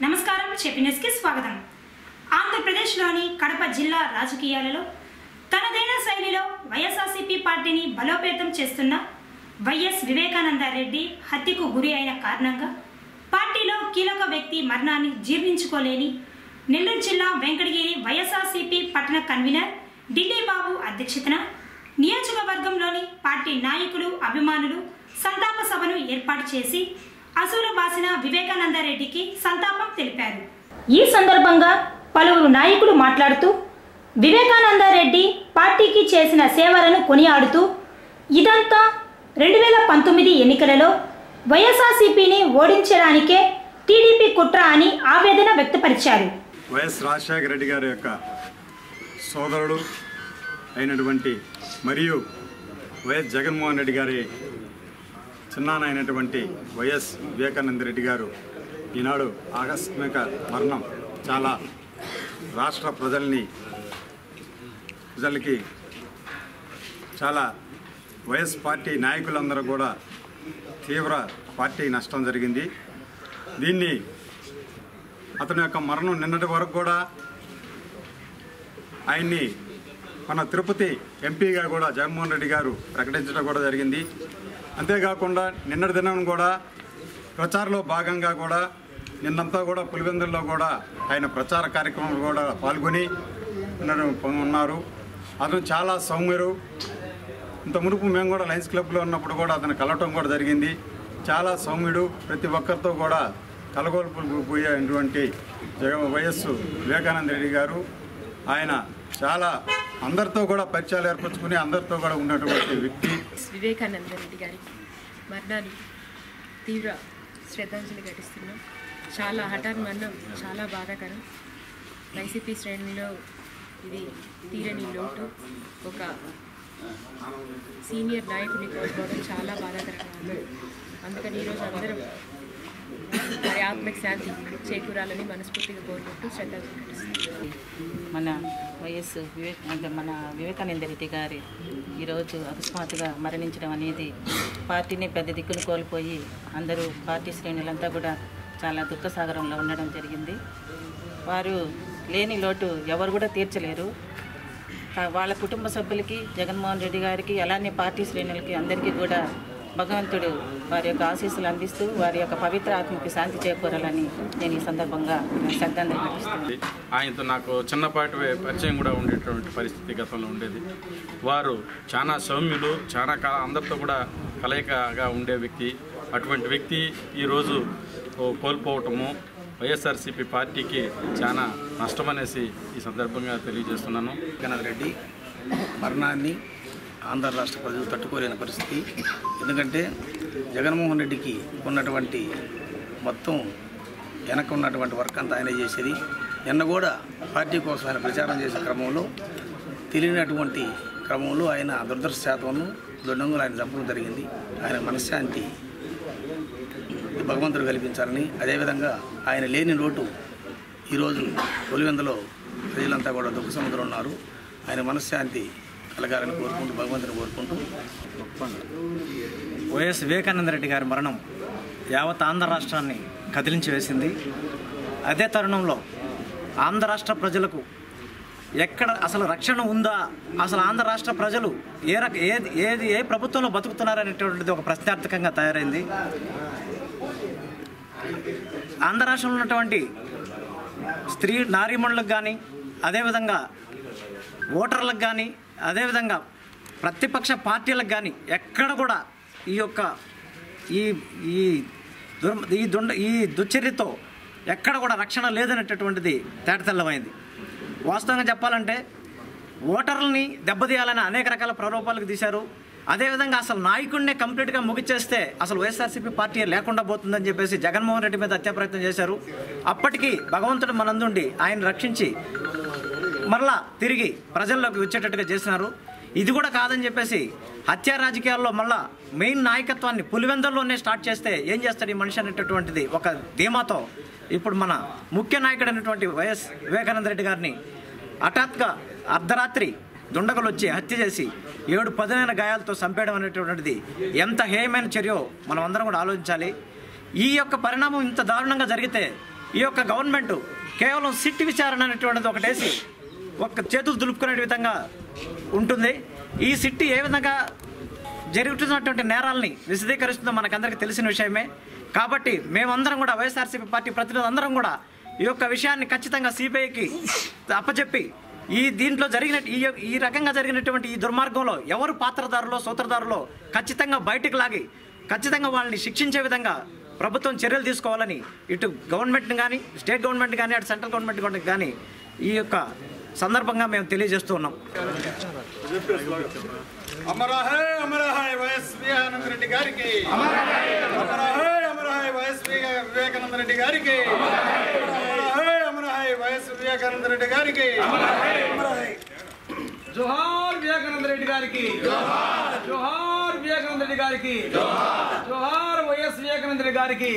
నమస్కారం చెప్పినెస్కి స్వాగతం. ఆంధ్రప్రదేశ్లోని కడప జిల్లా రాజకీయాలలో తనదైన శైలిలో వైఎస్ఆర్సీపీ పార్టీని బలోపేతం చేస్తున్న వైఎస్ వివేకానందరెడ్డి హత్యకు గురి అయిన కారణంగా పార్టీలో కీలక వ్యక్తి మరణాన్ని జీర్ణించుకోలేని నెల్లూరు జిల్లా వెంకటగిరి వైఎస్ఆర్సీపీ పట్టణ కన్వీనర్ ఢిల్లీ బాబు అధ్యక్షతన నియోజకవర్గంలోని పార్టీ నాయకులు అభిమానులు సంతాప సభను ఏర్పాటు చేసి అసూలు బాసిన వివేకానందరెడ్డికి సంతాపం తెలిపారు. ఈ సందర్భంగా పలువురు నాయకులు మాట్లాడుతూ వివేకానందరెడ్డి పార్టీకి చేసిన సేవలను కొనియాడుతూ ఇదంతా రెండు వేల పంతొమ్మిది ఎన్నికలలో వైఎస్ఆర్సీపీని ఓడించడానికే టీడీపీ కుట్ర అని ఆవేదన వ్యక్తపరిచారు. వైఎస్ రాజశేఖర రెడ్డి గారి యొక్క సోదరుడు అయినటువంటి మరియు వైఎస్ జగన్మోహన్ రెడ్డి గారి చిన్నాన్న అయినటువంటి వైఎస్ వివేకానంద రెడ్డి గారు ఈనాడు ఆకస్మిక మరణం చాలా రాష్ట్ర ప్రజల్ని ప్రజలకి చాలా వైఎస్ పార్టీ నాయకులందరూ కూడా తీవ్ర పార్టీ నష్టం జరిగింది. దీన్ని అతని యొక్క మరణం నిన్నటి వరకు కూడా ఆయన్ని మన తిరుపతి ఎంపీగా కూడా జగన్మోహన్ రెడ్డి గారు ప్రకటించడం కూడా జరిగింది. అంతేకాకుండా నిన్నటి దినం కూడా ప్రచారంలో భాగంగా కూడా నిన్నంతా కూడా పులివెందుల్లో కూడా ఆయన ప్రచార కార్యక్రమంలో కూడా పాల్గొని ఉన్నారు- ఉన్నారు. అతను చాలా సౌమ్యరు ఇంత మునుపు మేము కూడా లయన్స్ క్లబ్లో ఉన్నప్పుడు కూడా అతను కలవటం కూడా జరిగింది. చాలా సౌమ్యుడు. ప్రతి ఒక్కరితో కూడా కలగొల్పులు పోయేటువంటి జగ వైఎస్ వివేకానంద రెడ్డి గారు. ఆయన చాలా అందరితో కూడా పరిచయాలు ఏర్పరచుకుని అందరితో కూడా ఉన్నటువంటి వ్యక్తి. వివేకానంద రెడ్డి గారి మరణాన్ని తీవ్ర శ్రద్ధాంజలి ఘటిస్తున్నాం. చాలా హఠాన్ మరణం చాలా బాధాకరం. వైసీపీ శ్రేణిలో ఇది తీరని లోటు. ఒక సీనియర్ నాయకుని కోల్పోవడం చాలా బాధాకరంగా ఉంది. అందుకని ఈరోజు అందరం వారి ఆత్మకి శాంతి చేకూరాలని మనస్ఫూర్తిగా కోరుకుంటూ శ్రద్ధ మన వైఎస్ వివేక్ మన వివేకానంద రెడ్డి గారి ఈరోజు అకస్మాత్తుగా మరణించడం అనేది పార్టీని పెద్ద దిక్కును కోల్పోయి అందరూ పార్టీ శ్రేణులంతా కూడా చాలా దుఃఖసాగరంలో ఉండడం జరిగింది. వారు లేని లోటు ఎవరు కూడా తీర్చలేరు. వాళ్ళ కుటుంబ సభ్యులకి జగన్మోహన్ రెడ్డి గారికి అలానే పార్టీ శ్రేణులకి అందరికీ కూడా భగవంతుడు వారి యొక్క ఆశీస్సులు అందిస్తూ వారి యొక్క పవిత్ర ఆత్మకి శాంతి చేకూరాలని నేను ఈ సందర్భంగా శ్రద్ధాంజలి ఆయనతో నాకు చిన్నపాటి పరిచయం కూడా ఉండేటువంటి పరిస్థితి గతంలో ఉండేది. వారు చాలా సౌమ్యులు చాలా కా అందరితో కూడా కలయికగా ఉండే వ్యక్తి. అటువంటి వ్యక్తి ఈరోజు ఓ కోల్పోవటము వైఎస్ఆర్సీపీ పార్టీకి చాలా నష్టమనేసి ఈ సందర్భంగా తెలియజేస్తున్నాను. వివేకానంద రెడ్డి మరణాన్ని ఆంధ్ర రాష్ట్ర ప్రజలు తట్టుకోలేని పరిస్థితి. ఎందుకంటే జగన్మోహన్ రెడ్డికి ఉన్నటువంటి మొత్తం వెనక ఉన్నటువంటి వర్క్ అంతా ఆయన చేసేది. నిన్న కూడా పార్టీ కోసం ఆయన ప్రచారం చేసే క్రమంలో తెలియనటువంటి క్రమంలో ఆయన దురదృష్టశాతంలో దొండంగులు ఆయన చంపడం జరిగింది. ఆయన మనశ్శాంతి భగవంతుడు కల్పించాలని అదేవిధంగా ఆయన లేని లోటు ఈరోజు తొలివెందులో ప్రజలంతా కూడా దుఃఖ సముద్రం ఉన్నారు. ఆయన మనశ్శాంతి కలగాలని కోరుకుంటూ భగవంతుని కోరుకుంటూ వైఎస్ వివేకానంద రెడ్డి గారి మరణం యావత్ ఆంధ్ర రాష్ట్రాన్ని కదిలించి వేసింది. అదే తరుణంలో ఆంధ్ర రాష్ట్ర ప్రజలకు ఎక్కడ అసలు రక్షణ ఉందా? అసలు ఆంధ్ర రాష్ట్ర ప్రజలు ఏ రక ఏది ఏది ఏ ప్రభుత్వంలో బతుకుతున్నారనేటువంటిది ఒక ప్రశ్నార్థకంగా తయారైంది. ఆంధ్ర రాష్ట్రంలో ఉన్నటువంటి స్త్రీ నారీమణులకు కానీ అదేవిధంగా ఓటర్లకు కానీ అదేవిధంగా ప్రతిపక్ష పార్టీలకు కానీ ఎక్కడ కూడా ఈ యొక్క ఈ ఈ దుర్ ఈ దుండ ఈ దుశ్చర్యతో ఎక్కడ కూడా రక్షణ లేదనేటటువంటిది తేటతెల్లమైంది. వాస్తవంగా చెప్పాలంటే ఓటర్లని దెబ్బతీయాలని అనేక రకాల ప్రలోభాలకు తీశారు. అదేవిధంగా అసలు నాయకుడినే కంప్లీట్గా ముగిచేస్తే అసలు వైఎస్ఆర్సీపీ పార్టీ లేకుండా పోతుందని చెప్పేసి జగన్మోహన్ రెడ్డి మీద హత్యా ప్రయత్నం చేశారు. అప్పటికీ భగవంతుడు మనందుండి ఆయన రక్షించి మరలా తిరిగి ప్రజల్లోకి వచ్చేటట్టుగా చేసినారు ఇది కూడా కాదని చెప్పేసి హత్యా రాజకీయాల్లో మళ్ళా మెయిన్ నాయకత్వాన్ని పులివెందల్లోనే స్టార్ట్ చేస్తే ఏం చేస్తాడు ఈ మనిషి అనేటటువంటిది ఒక ధీమాతో ఇప్పుడు మన ముఖ్య నాయకుడు అయినటువంటి వైఎస్ వివేకానంద రెడ్డి గారిని హఠాత్గా అర్ధరాత్రి దుండగులు వచ్చి హత్య చేసి ఏడు పదునైన గాయాలతో చంపేయడం అనేటువంటిది ఎంత హేయమైన చర్యో మనం అందరం కూడా ఆలోచించాలి. ఈ యొక్క పరిణామం ఇంత దారుణంగా జరిగితే ఈ యొక్క గవర్నమెంట్ కేవలం సిట్ విచారణ అనేటువంటిది ఒకటేసి ఒక చేతులు దులుపుకునే విధంగా ఉంటుంది. ఈ సిట్టి ఏ విధంగా జరుగుతున్నటువంటి నేరాలని విశదీకరిస్తుందో మనకందరికీ తెలిసిన విషయమే. కాబట్టి మేమందరం కూడా వైఎస్ఆర్సీపీ పార్టీ ప్రతినిధులందరం కూడా ఈ యొక్క విషయాన్ని ఖచ్చితంగా సిబిఐకి అప్పచెప్పి ఈ దీంట్లో జరిగిన ఈ ఈ రకంగా జరిగినటువంటి ఈ దుర్మార్గంలో ఎవరు పాత్రదారులో సూత్రధారులో ఖచ్చితంగా బయటికి లాగి ఖచ్చితంగా వాళ్ళని శిక్షించే విధంగా ప్రభుత్వం చర్యలు తీసుకోవాలని ఇటు గవర్నమెంట్ని కానీ స్టేట్ గవర్నమెంట్ కానీ అటు సెంట్రల్ గవర్నమెంట్ కానీ ఈ యొక్క సందర్భంగా మేము తెలియజేస్తూ ఉన్నాం. అమరహే అమరహే వైఎస్ వివేకానంద రెడ్డి గారికి. అమరహే అమరహే వైఎస్ వివేకానంద రెడ్డి గారికి. అమరహే అమరహే వైఎస్ వివేకానంద రెడ్డి గారికి. జోహార్ వివేకానంద రెడ్డి గారికి. జోహార్ వివేకానంద రెడ్డి గారికి. జోహార్ వైఎస్ వివేకానంద రెడ్డి గారికి.